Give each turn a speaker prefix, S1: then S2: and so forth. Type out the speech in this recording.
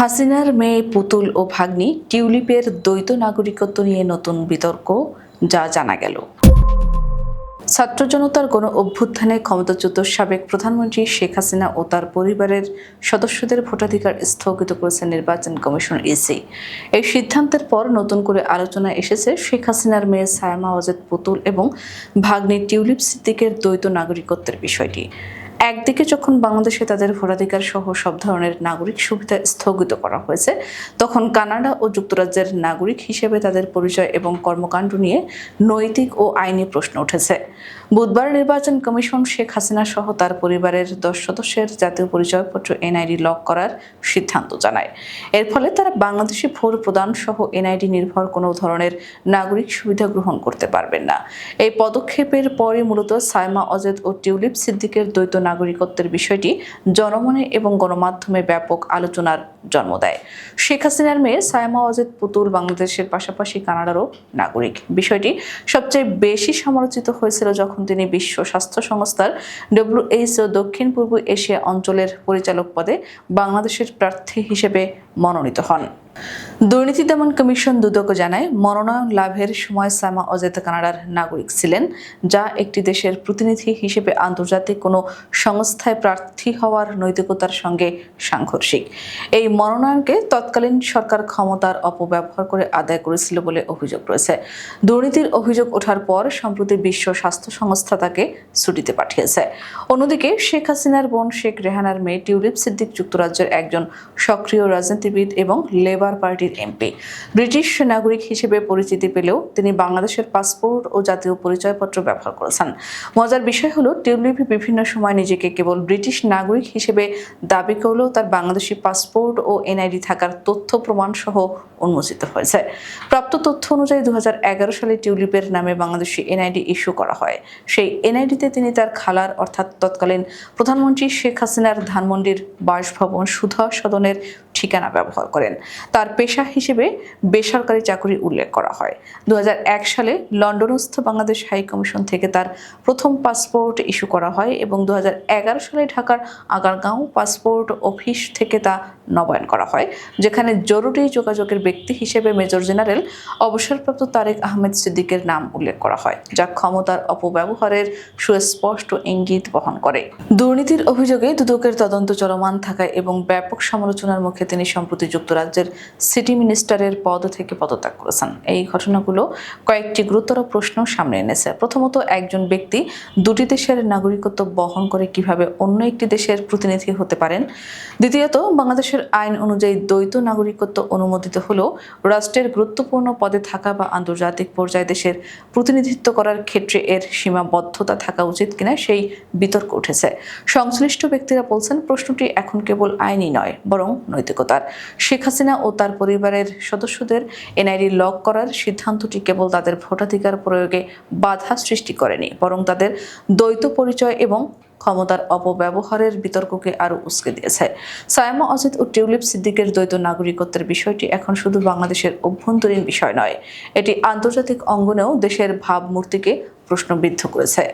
S1: হাসিনার মেয়ে পুতুল ও ভাগ্নি টিউলিপের দ্বৈত নাগরিকত্ব নিয়ে নতুন বিতর্ক, যা জানা গেল। ছাত্র জনতার গণ অভ্যুত্থানে ক্ষমতাচ্যুত সাবেক প্রধানমন্ত্রী শেখ হাসিনা ও তার পরিবারের সদস্যদের ভোটাধিকার স্থগিত করেছে নির্বাচন কমিশন ইসি। এই সিদ্ধান্তের পর নতুন করে আলোচনা এসেছে শেখ হাসিনার মেয়ে সায়মা ওয়াজেদ পুতুল এবং ভাগ্নি টিউলিপ সিদ্দিকের দ্বৈত নাগরিকত্বের বিষয়টি। একদিকে যখন বাংলাদেশে তাদের ভোটাধিকার সহ সব ধরনের নাগরিক সুবিধা স্থগিত করা হয়েছে, তখন কানাডা ও যুক্তরাজ্যের নাগরিক হিসেবে তাদের পরিচয় এবং কর্মকাণ্ড নিয়ে নৈতিক ও আইনি প্রশ্ন উঠেছে। বুধবার নির্বাচন কমিশন শেখ হাসিনা সহ তার পরিবারের দশ সদস্যের জাতীয় পরিচয়পত্র এনআইডি লক করার সিদ্ধান্ত জানায়। এর ফলে তারা বাংলাদেশে ভোট প্রদান সহ এনআইডি নির্ভর কোনো ধরনের নাগরিক সুবিধা গ্রহণ করতে পারবেন না। এই পদক্ষেপের পরই মূলত সাইমা অজেদ ও টিউলিপ সিদ্দিকের দ্বৈত নাগরিকত্বের বিষয়টি জনমনে এবং গণমাধ্যমে ব্যাপক আলোচনার জন্ম দেয়। শেখ হাসিনার মেয়ে সায়মা অজেদ পুতুল বাংলাদেশের পাশাপাশি কানাডারও নাগরিক। বিষয়টি সবচেয়ে বেশি সমালোচিত হয়েছিল যখন তিনি বিশ্ব স্বাস্থ্য সংস্থার ডব্লিউএইচও দক্ষিণ পূর্ব এশিয়া অঞ্চলের পরিচালক পদে বাংলাদেশের প্রার্থী হিসেবে মনোনীত হন। দুর্নীতি দমন কমিশন দুদক জানায়, মনোনয়ন লাভের সময় সামা অজেত কানাডার নাগরিক ছিলেন, যা একটি দেশের প্রতিনিধি হিসেবে আন্তর্জাতিক কোনো সংস্থায় প্রার্থী হওয়ার নৈতিকতার সঙ্গে সাংঘর্ষিক। এই মনোনয়নকে তৎকালীন সরকার ক্ষমতার অপব্যবহার করে আদায় করেছিল বলে অভিযোগ রয়েছে। দুর্নীতির অভিযোগ ওঠার পর সম্প্রতি বিশ্ব স্বাস্থ্য সংস্থা তাকে ছুটিতে পাঠিয়েছে। অন্যদিকে শেখ হাসিনার বোন শেখ রেহানার মেয়ে টিউলিপ সিদ্দিক যুক্তরাজ্যের একজন সক্রিয় রাজনীতিবিদ এবং লেবার পার্টির এমপি। ব্রিটিশ নাগরিক হিসেবে পরিচিতি পেলেও তিনি বাংলাদেশের পাসপোর্ট ও জাতীয় পরিচয়পত্র ব্যবহার করেছেন। মজার বিষয় হলো, টিউলিপ বিভিন্ন সময় নিজেকে কেবল ব্রিটিশ নাগরিক হিসেবে দাবি করলেও তার বাংলাদেশি পাসপোর্ট ও এনআইডি থাকার তথ্য প্রমাণ সহ উন্মোচিত হয়েছে। প্রাপ্ত তথ্য অনুযায়ী দু হাজার এগারো সালে টিউলিপের নামে বাংলাদেশি এনআইডি ইস্যু করা হয়। সেই এনআইডিতে তিনি তার খালার, অর্থাৎ তৎকালীন প্রধানমন্ত্রী শেখ হাসিনার ধানমন্ডির বাসভবন সুধা সদনের ঠিকানা ব্যবহার করেন। তার পেশা হিসেবে বেসরকারি চাকরি উল্লেখ করা হয়। দু হাজার এক সালে লন্ডনস্থ বাংলাদেশ হাই কমিশন থেকে তার প্রথম পাসপোর্ট ইস্যু করা হয় এবং দু হাজার এগারো সালে ঢাকার আগারগাঁও পাসপোর্ট অফিস থেকে তা নবায়ন করা হয়, যেখানে জরুরি যোগাযোগের ব্যক্তি হিসেবে মেজর জেনারেল অবসরপ্রাপ্ত তারেক আহমেদ সিদ্দিকের নাম উল্লেখ করা হয়, যা ক্ষমতার অপব্যবহারের সুস্পষ্ট ইঙ্গিত বহন করে। দুর্নীতির অভিযোগে দুদকের তদন্ত চলমান থাকায় এবং ব্যাপক সমালোচনার মুখে তিনি সম্প্রতি যুক্তরাজ্যের সিটি মিনিস্টারের পদ থেকে পদত্যাগ করেছেন। এই ঘটনাগুলো কয়েকটি গুরুতর প্রশ্ন সামনে এনেছে। প্রথমত, একজন ব্যক্তি দুটি দেশের নাগরিকত্ব বহন করে কীভাবে অন্য একটি দেশের প্রতিনিধি হতে পারেন? দ্বিতীয়ত, বাংলাদেশের আইন অনুযায়ী দ্বৈত নাগরিকত্ব অনুমোদিত হলেও রাষ্ট্রের গুরুত্বপূর্ণ পদে থাকা বা আন্তর্জাতিক পর্যায়ে দেশের প্রতিনিধিত্ব করার ক্ষেত্রে এর সীমাবদ্ধতা থাকা উচিত কিনা সেই বিতর্ক উঠেছে। সংশ্লিষ্ট ব্যক্তিরা বলছেন, প্রশ্নটি এখন কেবল আইনি নয়, বরং নৈতিকতার। শেখ হাসিনা ও তার পরিবারের সদস্যদের এনআইডি লক করার সিদ্ধান্তটি কেবল তাদের ভোটাধিকার প্রয়োগে বাধা সৃষ্টি করেনি, বরং তাদের দ্বৈত পরিচয় এবং ক্ষমতার অপব্যবহারের বিতর্ককে আরও উস্কে দিয়েছে। সায়মা অজিত ও টিউলিপ সিদ্দিকের দ্বৈত নাগরিকত্বের বিষয়টি এখন শুধু বাংলাদেশের অভ্যন্তরীণ বিষয় নয়, এটি আন্তর্জাতিক অঙ্গনেও দেশের ভাবমূর্তিকে প্রশ্নবিদ্ধ করেছে।